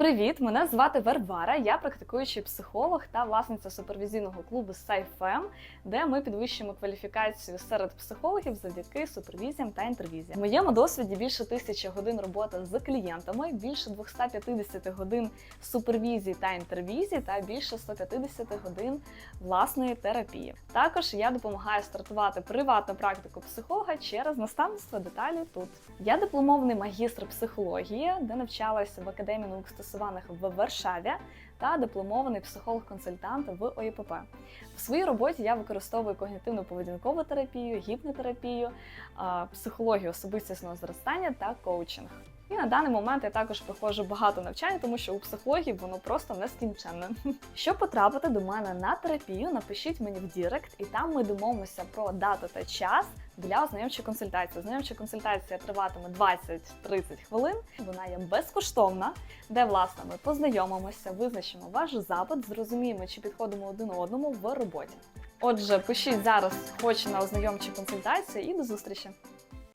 Привіт, мене звати Варвара. Я практикуючий психолог та власниця супервізійного клубу SciFM, де ми підвищуємо кваліфікацію серед психологів завдяки супервізіям та інтервізіям. В моєму досвіді більше тисячі годин роботи з клієнтами, більше 250 годин супервізії та інтервізії та більше 150 годин власної терапії. Також я допомагаю стартувати приватну практику психолога через наставництво деталі тут. Я дипломований магістр психології, де навчалася в академії наук стосуваних в Варшаві, та дипломований психолог-консультант в ОЄПП. В своїй роботі я використовую когнітивно-поведінкову терапію, гіпнотерапію, психологію особистісного зростання та коучинг. І на даний момент я також проходжу багато навчань, тому що у психології воно просто нескінченне. Щоб потрапити до мене на терапію, напишіть мені в Дірект, і там ми домовимося про дату та час для ознайомчої консультації. Ознайомча консультація триватиме 20-30 хвилин. Вона є безкоштовна, де власне ми познайомимося, визначимо ваш запит, зрозуміємо, чи підходимо один одному в роботі. Отже, пишіть зараз, хочу на ознайомчі консультації і до зустрічі!